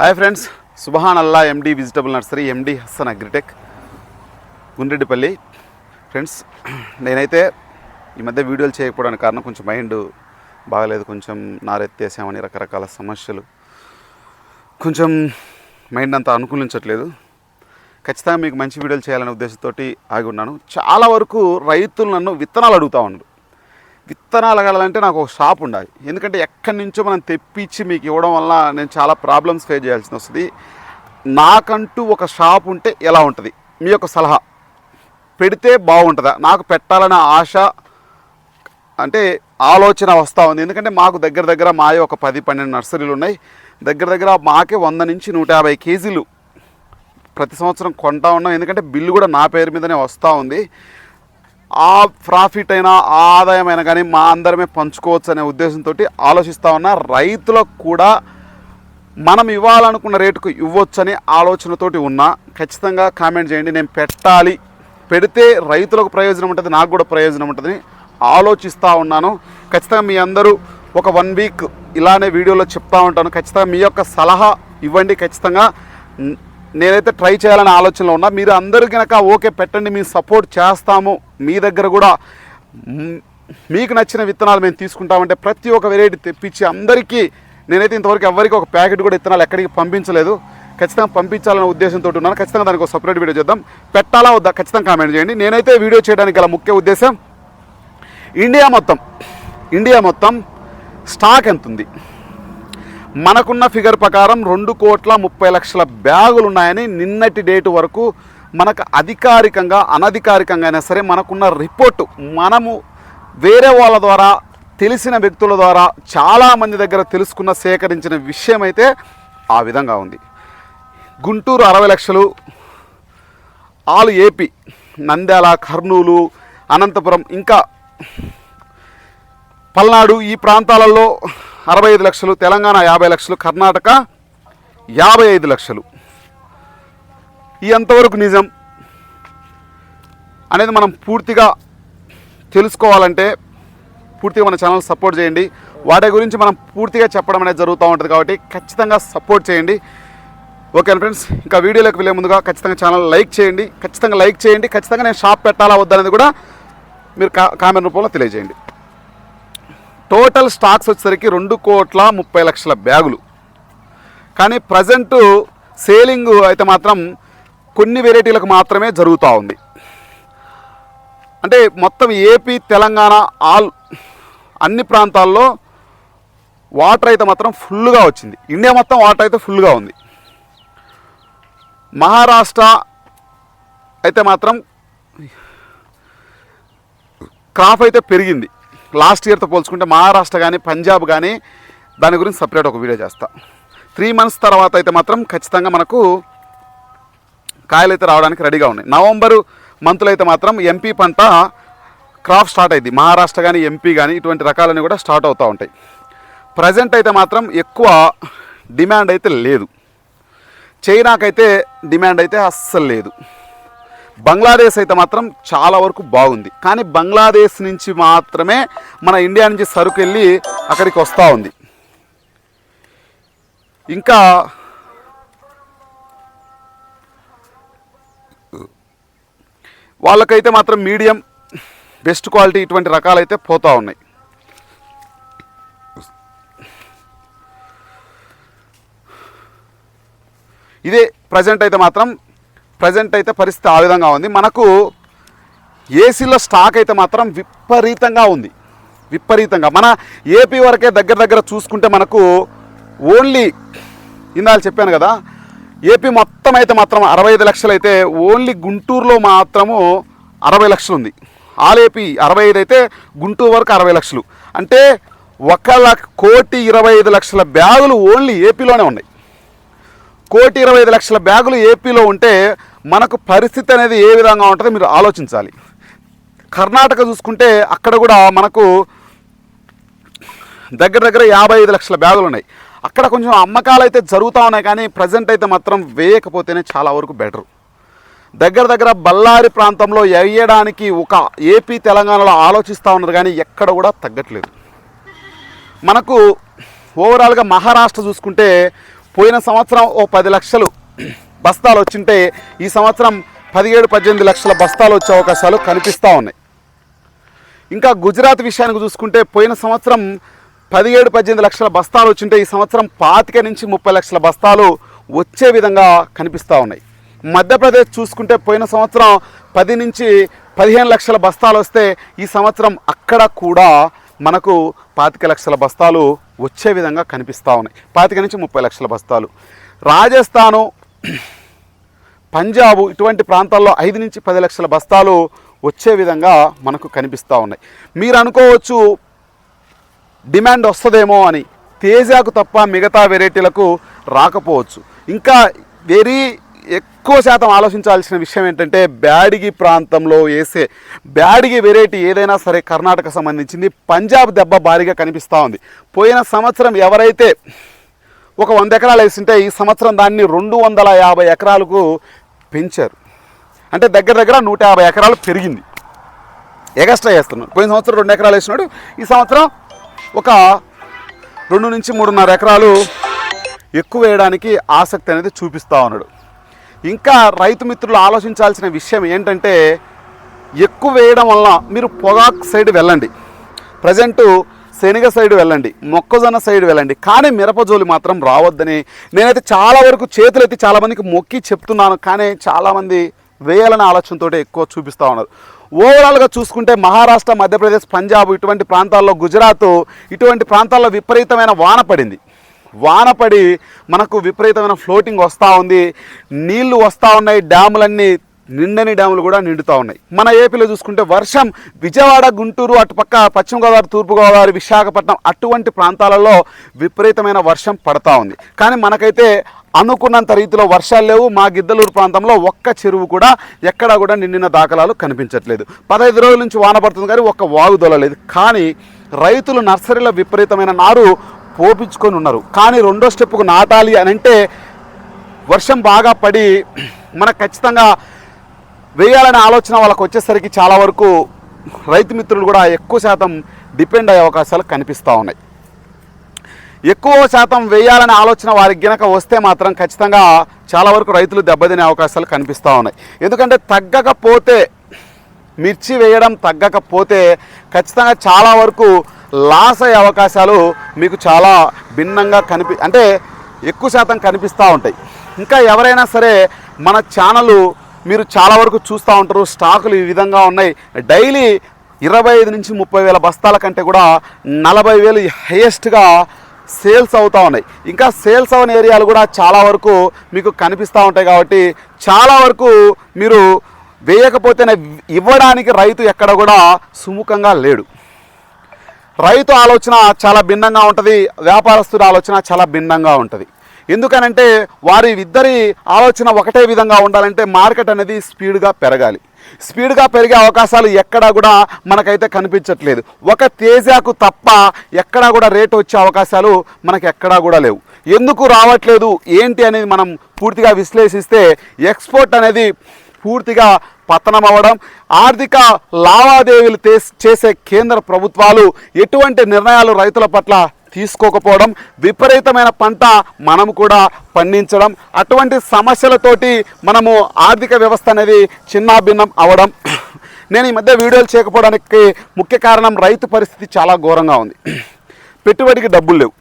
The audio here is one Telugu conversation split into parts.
Hi friends Subhan Allah MD vegetable nursery MD Hassan Agritech Gundreddipalli. Friends నేనైతే ఈ మధ్య వీడియోలు చేయకపోవడానికి కారణం కొంచెం మైండ్ బాగలేదు కొంచెం నారెత్తేసామని రకరకాల సమస్యలు. కొంచెం మైండ్ అంతా అనుకూలించట్లేదు. ఖచ్చితంగా మీకు మంచి వీడియోలు చేయాలనే ఉద్దేశంతో ఆగి ఉన్నాను. చాలా వరకు రైతులు నన్ను విత్తనాలు అడుగుతూ ఉన్నారు. విత్తనాలు అడగాలంటే నాకు ఒక షాప్ ఉండాలి. ఎందుకంటే ఎక్కడి నుంచో మనం తెప్పించి మీకు ఇవ్వడం వల్ల నేను చాలా ప్రాబ్లమ్స్ ఫేస్ చేయాల్సి వస్తుంది. నాకంటూ ఒక షాప్ ఉంటే ఎలా ఉంటుంది? మీ యొక్క సలహా. పెడితే బాగుంటుందా? నాకు పెట్టాలనే ఆశ అంటే ఆలోచన వస్తూ ఉంది. ఎందుకంటే మాకు దగ్గర దగ్గర మాయ ఒక పది పన్నెండు నర్సరీలు ఉన్నాయి. దగ్గర దగ్గర మాకే వంద నుంచి నూట యాభై కేజీలు ప్రతి సంవత్సరం కొంటా ఉన్నాం. ఎందుకంటే బిల్లు కూడా నా పేరు మీదనే వస్తూ ఉంది. ఆ ప్రాఫిట్ అయినా ఆదాయం అయినా కానీ మా అందరమే పంచుకోవచ్చు అనే ఉద్దేశంతో ఆలోచిస్తూ ఉన్నా. రైతులకు కూడా మనం ఇవ్వాలనుకున్న రేటుకు ఇవ్వచ్చని ఆలోచనతోటి ఉన్నా ఖచ్చితంగా కామెంట్ చేయండి. నేను పెట్టాలి. పెడితే రైతులకు ప్రయోజనం ఉంటుంది నాకు కూడా ప్రయోజనం ఉంటుందని ఆలోచిస్తూ ఉన్నాను. ఖచ్చితంగా మీ అందరూ ఒక వన్ వీక్ ఇలానే వీడియోలో చెప్తా ఉంటాను. ఖచ్చితంగా మీ యొక్క సలహా ఇవ్వండి. ఖచ్చితంగా నేనైతే ట్రై చేయాలనే ఆలోచనలో ఉన్నా. మీరు అందరూ కనుక ఓకే పెట్టండి మేము సపోర్ట్ చేస్తాము. మీ దగ్గర కూడా మీకు నచ్చిన విత్తనాలు మేము తీసుకుంటామంటే ప్రతి ఒక్క వెరైటీ తెప్పించి అందరికీ నేనైతే ఇంతవరకు ఎవరికి ఒక ప్యాకెట్ కూడా విత్తనాలు ఎక్కడికి పంపించలేదు. ఖచ్చితంగా పంపించాలనే ఉద్దేశంతో ఉన్నాను. ఖచ్చితంగా దానికి ఒక సపరేట్ వీడియో చేద్దాం. పెట్టాలా వద్దా ఖచ్చితంగా కామెంట్ చేయండి. నేనైతే వీడియో చేయడానికి గల ముఖ్య ఉద్దేశం ఇండియా మొత్తం ఇండియా మొత్తం స్టాక్ ఎంత ఉంది మనకున్న ఫిగర్ ప్రకారం రెండు కోట్ల ముప్పై లక్షల బ్యాగులు ఉన్నాయని నిన్నటి డేటు వరకు మనకు అధికారికంగా అనధికారికంగా అయినా సరే మనకున్న రిపోర్టు మనము వేరే వాళ్ళ ద్వారా తెలిసిన వ్యక్తుల ద్వారా చాలామంది దగ్గర తెలుసుకున్న సేకరించిన విషయం అయితే ఆ విధంగా ఉంది. గుంటూరు అరవై లక్షలు ఆల్ ఏపీ నంద్యాల కర్నూలు అనంతపురం ఇంకా పల్నాడు ఈ ప్రాంతాలలో అరవై ఐదు లక్షలు తెలంగాణ యాభై లక్షలు కర్ణాటక యాభై ఐదు లక్షలు. ఈ ఎంతవరకు నిజం అనేది మనం పూర్తిగా తెలుసుకోవాలంటే పూర్తిగా మన ఛానల్ సపోర్ట్ చేయండి. వాటి గురించి మనం పూర్తిగా చెప్పడం అనేది జరుగుతూ ఉంటుంది కాబట్టి ఖచ్చితంగా సపోర్ట్ చేయండి. Okay friends? ఇంకా వీడియోలోకి వెళ్ళే ముందుగా ఖచ్చితంగా ఛానల్ లైక్ చేయండి. ఖచ్చితంగా లైక్ చేయండి. ఖచ్చితంగా నేను షాప్ పెట్టాలా వద్దనేది కూడా మీరు కా కామెంట్ రూపంలో తెలియజేయండి. టోటల్ స్టాక్స్ వచ్చేసరికి రెండు కోట్ల ముప్పై లక్షల బ్యాగులు. కానీ ప్రజెంటు సేలింగ్ అయితే మాత్రం కొన్ని వెరైటీలకు మాత్రమే జరుగుతూ ఉంది. అంటే మొత్తం ఏపీ తెలంగాణ ఆల్ అన్ని ప్రాంతాల్లో వాటర్ అయితే మాత్రం ఫుల్గా వచ్చింది. ఇండియా మొత్తం వాటర్ అయితే ఫుల్గా ఉంది. మహారాష్ట్ర అయితే మాత్రం క్రాప్ అయితే పెరిగింది. లాస్ట్ ఇయర్తో పోల్చుకుంటే మహారాష్ట్ర కానీ పంజాబ్ కానీ దాని గురించి సపరేట్ ఒక వీడియో చేస్తా. త్రీ మంత్స్ తర్వాత అయితే మాత్రం ఖచ్చితంగా మనకు కాయలు అయితే రావడానికి రెడీగా ఉన్నాయి. నవంబరు మంత్లో అయితే మాత్రం ఎంపీ పంట క్రాప్ స్టార్ట్ అయింది. మహారాష్ట్ర కానీ ఎంపీ కానీ ఇటువంటి రకాలన్నీ కూడా స్టార్ట్ అవుతూ ఉంటాయి. ప్రజెంట్ అయితే మాత్రం ఎక్కువ డిమాండ్ అయితే లేదు. చైనాకైతే డిమాండ్ అయితే అస్సలు లేదు. బంగ్లాదేశ్ అయితే మాత్రం చాలా వరకు బాగుంది. కానీ బంగ్లాదేశ్ నుంచి మాత్రమే మన ఇండియా నుంచి సరుకు వెళ్ళి అక్కడికి వస్తూ ఉంది. ఇంకా వాళ్ళకైతే మాత్రం మీడియం బెస్ట్ క్వాలిటీ ఇటువంటి రకాలైతే పోతూ ఉన్నాయి. ఇదే ప్రజెంట్ అయితే మాత్రం ప్రజెంట్ అయితే పరిస్థితి ఆ విధంగా ఉంది. మనకు ఏసీలో స్టాక్ అయితే మాత్రం విపరీతంగా ఉంది. విపరీతంగా. మన ఏపీ వరకే దగ్గర దగ్గర చూసుకుంటే మనకు ఓన్లీ ఇందాక చెప్పాను కదా ఏపీ మొత్తం అయితే మాత్రం అరవై ఐదు లక్షలు అయితే ఓన్లీ గుంటూరులో మాత్రము అరవై లక్షలు ఉంది. ఆల్ ఏపీ అరవై ఐదు అయితే గుంటూరు వరకు అరవై లక్షలు. అంటే ఒక లక్ష కోటి ఇరవై ఐదు లక్షల బ్యాగులు ఓన్లీ ఏపీలోనే ఉన్నాయి. కోటి ఇరవై ఐదు లక్షల బ్యాగులు ఏపీలో ఉంటే మనకు పరిస్థితి అనేది ఏ విధంగా ఉంటుందో మీరు ఆలోచించాలి. కర్ణాటక చూసుకుంటే అక్కడ కూడా మనకు దగ్గర దగ్గర యాభై ఐదు లక్షల బ్యాగులు ఉన్నాయి. అక్కడ కొంచెం అమ్మకాలు అయితే జరుగుతూ ఉన్నాయి కానీ ప్రజెంట్ అయితే మాత్రం వేయకపోతేనే చాలా వరకు బెటరు దగ్గర దగ్గర బళ్ళారి ప్రాంతంలో వేయడానికి ఒక ఏపీ తెలంగాణలో ఆలోచిస్తూ ఉన్నారు కానీ ఎక్కడ కూడా తగ్గట్లేదు. మనకు ఓవరాల్గా మహారాష్ట్ర చూసుకుంటే పోయిన సంవత్సరం ఓ పది లక్షలు బస్తాలు వచ్చింటే ఈ సంవత్సరం పదిహేడు పద్దెనిమిది లక్షల బస్తాలు వచ్చే అవకాశాలు కనిపిస్తూ ఉన్నాయి. ఇంకా గుజరాత్ విషయానికి చూసుకుంటే పోయిన సంవత్సరం పదిహేడు పద్దెనిమిది లక్షల బస్తాలు వచ్చింటే ఈ సంవత్సరం పాతిక నుంచి ముప్పై లక్షల బస్తాలు వచ్చే విధంగా కనిపిస్తూ ఉన్నాయి. మధ్యప్రదేశ్ చూసుకుంటే పోయిన సంవత్సరం పది నుంచి పదిహేను లక్షల బస్తాలు వస్తే ఈ సంవత్సరం అక్కడ కూడా మనకు పాతిక లక్షల బస్తాలు వచ్చే విధంగా కనిపిస్తూ ఉన్నాయి. పాతిక నుంచి ముప్పై లక్షల బస్తాలు. రాజస్థాను పంజాబ్ ఇటువంటి ప్రాంతాల్లో ఐదు నుంచి పది లక్షల బస్తాలు వచ్చే విధంగా మనకు కనిపిస్తూ ఉన్నాయి. మీరు అనుకోవచ్చు డిమాండ్ వస్తుందేమో అని తేజాకు తప్ప మిగతా వెరైటీలకు రాకపోవచ్చు. ఇంకా వెరీ ఎక్కువ శాతం ఆలోచించాల్సిన విషయం ఏంటంటే బ్యాడిగి ప్రాంతంలో వేసే బ్యాడిగి వెరైటీ ఏదైనా సరే కర్ణాటక సంబంధించింది. పంజాబ్ దెబ్బ భారీగా కనిపిస్తూ ఉంది. పోయిన సంవత్సరం ఎవరైతే ఒక వంద ఎకరాలు వేసింటే ఈ సంవత్సరం దాన్ని రెండు వందల యాభై ఎకరాలకు పెంచారు. అంటే దగ్గర దగ్గర నూట యాభై ఎకరాలు పెరిగింది. ఎగస్ట్రా చేస్తున్నాడు. పోయిన సంవత్సరం రెండు ఎకరాలు వేసినాడు. ఈ సంవత్సరం ఒక రెండు నుంచి మూడున్నర ఎకరాలు ఎక్కువ వేయడానికి ఆసక్తి అనేది చూపిస్తూ ఉన్నాడు. ఇంకా రైతు మిత్రులు ఆలోచించాల్సిన విషయం ఏంటంటే ఎక్కువ వేయడం వల్ల మీరు పొగాకు సైడ్ వెళ్ళండి. ప్రజెంటు శనగ సైడ్ వెళ్ళండి మొక్కజొన్న సైడ్ వెళ్ళండి. కానీ మిరపజోలి మాత్రం రావద్దని నేనైతే చాలా వరకు చేతులెత్తి చాలామందికి మొక్కి చెప్తున్నాను కానీ చాలామంది వేయాలనే ఆలోచనతో ఎక్కువ చూపిస్తూ ఉన్నారు. ఓవరాల్గా చూసుకుంటే మహారాష్ట్ర మధ్యప్రదేశ్ పంజాబ్ ఇటువంటి ప్రాంతాల్లో గుజరాత్ ఇటువంటి ప్రాంతాల్లో విపరీతమైన వాన పడింది. వాన పడి మనకు విపరీతమైన ఫ్లోటింగ్ వస్తూ ఉంది నీళ్ళు వస్తూ ఉన్నాయి డ్యాములన్నీ నిండని డ్యాములు కూడా నిండుతూ ఉన్నాయి. మన ఏపీలో చూసుకుంటే వర్షం విజయవాడ గుంటూరు అటుపక్క పశ్చిమ గోదావరి తూర్పు గోదావరి విశాఖపట్నం అటువంటి ప్రాంతాలలో విపరీతమైన వర్షం పడతా ఉంది. కానీ మనకైతే అనుకున్నంత రీతిలో వర్షాలు లేవు. మా గిద్దలూరు ప్రాంతంలో ఒక్క చెరువు కూడా ఎక్కడా కూడా నిండిన దాఖలాలు కనిపించట్లేదు. పదహైదు రోజుల నుంచి వాన పడుతుంది కానీ ఒక్క వాగు దొలలేదు కానీ రైతులు నర్సరీలో విపరీతమైన నారు పోపించుకొని ఉన్నారు. కానీ రెండో స్టెప్కు నాటాలి అని అంటే వర్షం బాగా పడి మనకు ఖచ్చితంగా వేయాలనే ఆలోచన వాళ్ళకి వచ్చేసరికి చాలా వరకు రైతు మిత్రులు కూడా ఎక్కువ శాతం డిపెండ్ అయ్యే అవకాశాలు కనిపిస్తూ ఉన్నాయి. ఎక్కువ శాతం వేయాలనే ఆలోచన వారికి గినక వస్తే మాత్రం ఖచ్చితంగా చాలా వరకు రైతులు దెబ్బతినే అవకాశాలు కనిపిస్తూ ఉన్నాయి. ఎందుకంటే తగ్గకపోతే మిర్చి వేయడం తగ్గకపోతే ఖచ్చితంగా చాలా వరకు లాస్ అయ్యే అవకాశాలు మీకు చాలా భిన్నంగా కనిపి అంటే ఎక్కువ శాతం కనిపిస్తూ ఉంటాయి. ఇంకా ఎవరైనా సరే మన ఛానల్ మీరు చాలా వరకు చూస్తూ ఉంటారు. స్టాకులు ఈ విధంగా ఉన్నాయి. డైలీ ఇరవై ఐదు నుంచి ముప్పై వేల బస్తాల కంటే కూడా నలభై వేలు హైయెస్ట్గా సేల్స్ అవుతూ ఉన్నాయి. ఇంకా సేల్స్ అవని ఏరియాలు కూడా చాలా వరకు మీకు కనిపిస్తూ ఉంటాయి కాబట్టి చాలా వరకు మీరు వేయకపోతేనే ఇవ్వడానికి రైతు ఎక్కడ కూడా సుముఖంగా లేడు. రైతు ఆలోచన చాలా భిన్నంగా ఉంటుంది. వ్యాపారస్తుడి ఆలోచన చాలా భిన్నంగా ఉంటుంది. ఎందుకనంటే వారి ఇద్దరి ఆలోచన ఒకటే విధంగా ఉండాలంటే మార్కెట్ అనేది స్పీడ్గా పెరగాలి. స్పీడ్గా పెరిగే అవకాశాలు ఎక్కడా కూడా మనకైతే కనిపించట్లేదు. ఒక తేజాకు తప్ప ఎక్కడా కూడా రేటు వచ్చే అవకాశాలు మనకు ఎక్కడా కూడా లేవు. ఎందుకు రావట్లేదు? ఏంటి అనేది మనం పూర్తిగా విశ్లేషిస్తే ఎక్స్పోర్ట్ అనేది పూర్తిగా పతనం అవ్వడం ఆర్థిక లావాదేవీలు చేసే కేంద్ర ప్రభుత్వాలు ఎటువంటి నిర్ణయాలు రైతుల పట్ల తీసుకోకపోవడం విపరీతమైన పంట మనం కూడా పండించడం. అటువంటి సమస్యలతోటి మనము ఆర్థిక వ్యవస్థ అనేది చిన్నాభిన్నం అవడం. నేను ఈ మధ్య వీడియోలు చేయకపోవడానికి ముఖ్య కారణం రైతు పరిస్థితి చాలా ఘోరంగా ఉంది. పెట్టుబడికి డబ్బులు లేవు.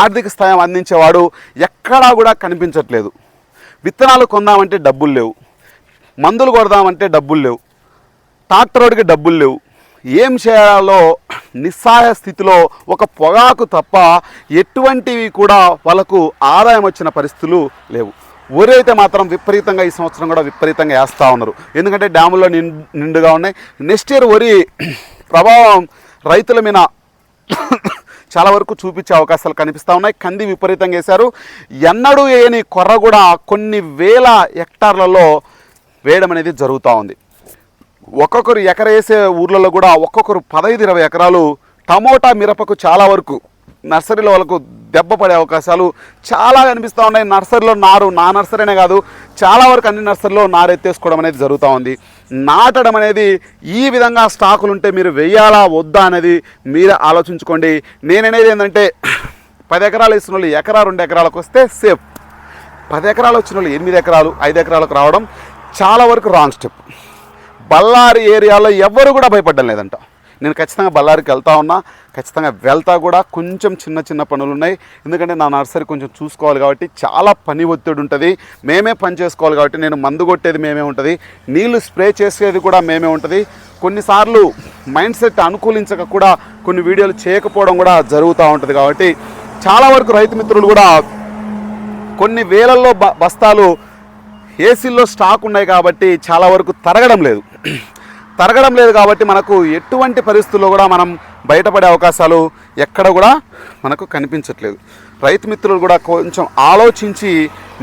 ఆర్థిక స్థాయం అందించేవాడు ఎక్కడా కూడా కనిపించట్లేదు. విత్తనాలు కొందామంటే డబ్బులు లేవు. మందులు కొడదామంటే డబ్బులు లేవు. ట్రాక్టర్ రోడ్డుకి డబ్బులు లేవు. ఏం చేయాలో నిస్సహాయ స్థితిలో ఒక పొగాకు తప్ప ఎటువంటివి కూడా వాళ్ళకు ఆదాయం వచ్చిన పరిస్థితులు లేవు. వరి అయితే మాత్రం విపరీతంగా ఈ సంవత్సరం కూడా విపరీతంగా వేస్తూ ఉన్నారు. ఎందుకంటే డ్యాముల్లో నిండు నిండుగా ఉన్నాయి. నెక్స్ట్ ఇయర్ వరి ప్రభావం రైతుల మీద చాలా వరకు చూపించే అవకాశాలు కనిపిస్తూ ఉన్నాయి. కంది విపరీతంగా వేశారు. ఎన్నడూ వేయని కొర్ర కూడా కొన్ని వేల హెక్టార్లలో వేయడం అనేది జరుగుతూ ఉంది. ఒక్కొక్కరు ఎకర వేసే ఊర్లలో కూడా ఒక్కొక్కరు పదహైదు ఇరవై ఎకరాలు టమోటా మిరపకు చాలా వరకు నర్సరీలో వాళ్ళకు దెబ్బ పడే అవకాశాలు చాలా కనిపిస్తూ ఉన్నాయి. నర్సరీలో నారు నా నర్సరీనే కాదు చాలా వరకు అన్ని నర్సరీలో నారు ఎత్తేసుకోవడం అనేది జరుగుతూ ఉంది. నాటడం అనేది ఈ విధంగా స్టాకులు ఉంటే మీరు వెయ్యాలా వద్దా అనేది మీరే ఆలోచించుకోండి. నేననేది ఏంటంటే పది ఎకరాలు ఇస్తున్న వాళ్ళు ఎకరా రెండు ఎకరాలకు వస్తే సేఫ్. పది ఎకరాలు వచ్చిన వాళ్ళు ఎనిమిది ఎకరాలు ఐదు ఎకరాలకు రావడం చాలా వరకు రాంగ్ స్టెప్. బళ్ళారి ఏరియాలో ఎవరు కూడా భయపడడం లేదంట. నేను ఖచ్చితంగా బళ్ళారికి వెళ్తా ఉన్నా ఖచ్చితంగా వెళ్తా కూడా కొంచెం చిన్న చిన్న పనులు ఉన్నాయి ఎందుకంటే నా నర్సరీ కొంచెం చూసుకోవాలి కాబట్టి చాలా పని ఒత్తిడి ఉంటుంది. మేమే పని చేసుకోవాలి కాబట్టి నేను మందు కొట్టేది మేమే ఉంటుంది. నీళ్ళు స్ప్రే చేసేది కూడా మేమే ఉంటుంది. కొన్నిసార్లు మైండ్ సెట్ అనుకూలించక కూడా కొన్ని వీడియోలు చేయకపోవడం కూడా జరుగుతూ ఉంటుంది కాబట్టి చాలా వరకు రైతు మిత్రులు కూడా కొన్ని వేలల్లో బ బస్తాలు ఏసీల్లో స్టాక్ ఉన్నాయి కాబట్టి చాలా వరకు తరగడం లేదు. తరగడం లేదు కాబట్టి మనకు ఎటువంటి పరిస్థితుల్లో కూడా మనం బయటపడే అవకాశాలు ఎక్కడ కూడా మనకు కనిపించట్లేదు. రైతు మిత్రులు కూడా కొంచెం ఆలోచించి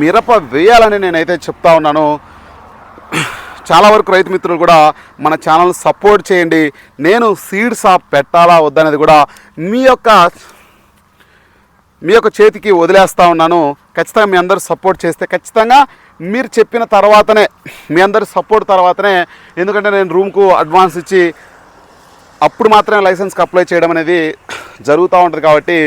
మిరప వేయాలని నేనైతే చెప్తా ఉన్నాను. చాలా వరకు రైతు మిత్రులు కూడా మన ఛానల్ సపోర్ట్ చేయండి. నేను సీడ్ షాప్ పెట్టాలా వద్దనేది కూడా మీ యొక్క మీ యొక్క చేతికి వదిలేస్తా ఉన్నాను. ఖచ్చితంగా మీ అందరూ సపోర్ట్ చేస్తే ఖచ్చితంగా మీరు చెప్పిన తర్వాతనే మీ అందరి సపోర్ట్ తర్వాతనే ఎందుకంటే నేను రూమ్కు అడ్వాన్స్ ఇచ్చి అప్పుడు మాత్రమే లైసెన్స్కి అప్లై చేయడం అనేది జరుగుతూ ఉంటుంది కాబట్టి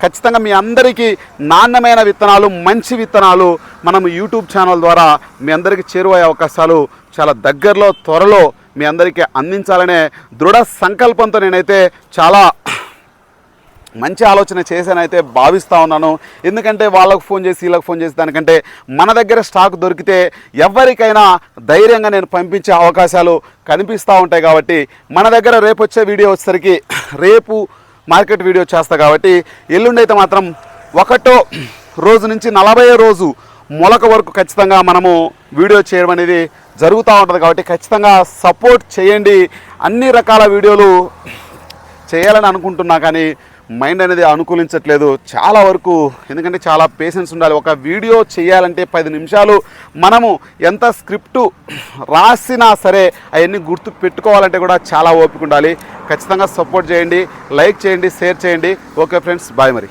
ఖచ్చితంగా మీ అందరికీ నాణ్యమైన విత్తనాలు మంచి విత్తనాలు మనం యూట్యూబ్ ఛానల్ ద్వారా మీ అందరికీ చేరువయ్యే అవకాశాలు చాలా దగ్గరలో త్వరలో మీ అందరికీ అందించాలనే దృఢ సంకల్పంతో నేనైతే చాలా మంచి ఆలోచన చేశానైతే భావిస్తూ ఉన్నాను. ఎందుకంటే వాళ్ళకు ఫోన్ చేసి వీళ్ళకి ఫోన్ చేసి దానికంటే మన దగ్గర స్టాక్ దొరికితే ఎవరికైనా ధైర్యంగా నేను పంపించే అవకాశాలు కనిపిస్తూ ఉంటాయి కాబట్టి మన దగ్గర రేపు వచ్చే వీడియో వచ్చేసరికి రేపు మార్కెట్ వీడియో చేస్తా కాబట్టి ఎల్లుండి అయితే మాత్రం ఒకటో రోజు నుంచి నలభై రోజు మొలక వరకు ఖచ్చితంగా మనము వీడియో చేయడం అనేది జరుగుతూ ఉంటుంది కాబట్టి ఖచ్చితంగా సపోర్ట్ చేయండి. అన్ని రకాల వీడియోలు చేయాలని అనుకుంటున్నా కానీ మైండ్ అనేది అనుకూలించట్లేదు. చాలా వరకు ఎందుకంటే చాలా పేషెన్స్ ఉండాలి. ఒక వీడియో చేయాలంటే పది నిమిషాలు మనము ఎంత స్క్రిప్టు రాసినా సరే అవన్నీ గుర్తు పెట్టుకోవాలంటే కూడా చాలా ఓపిక ఉండాలి. ఖచ్చితంగా సపోర్ట్ చేయండి లైక్ చేయండి షేర్ చేయండి. ఓకే ఫ్రెండ్స్ బాయ్ మరి.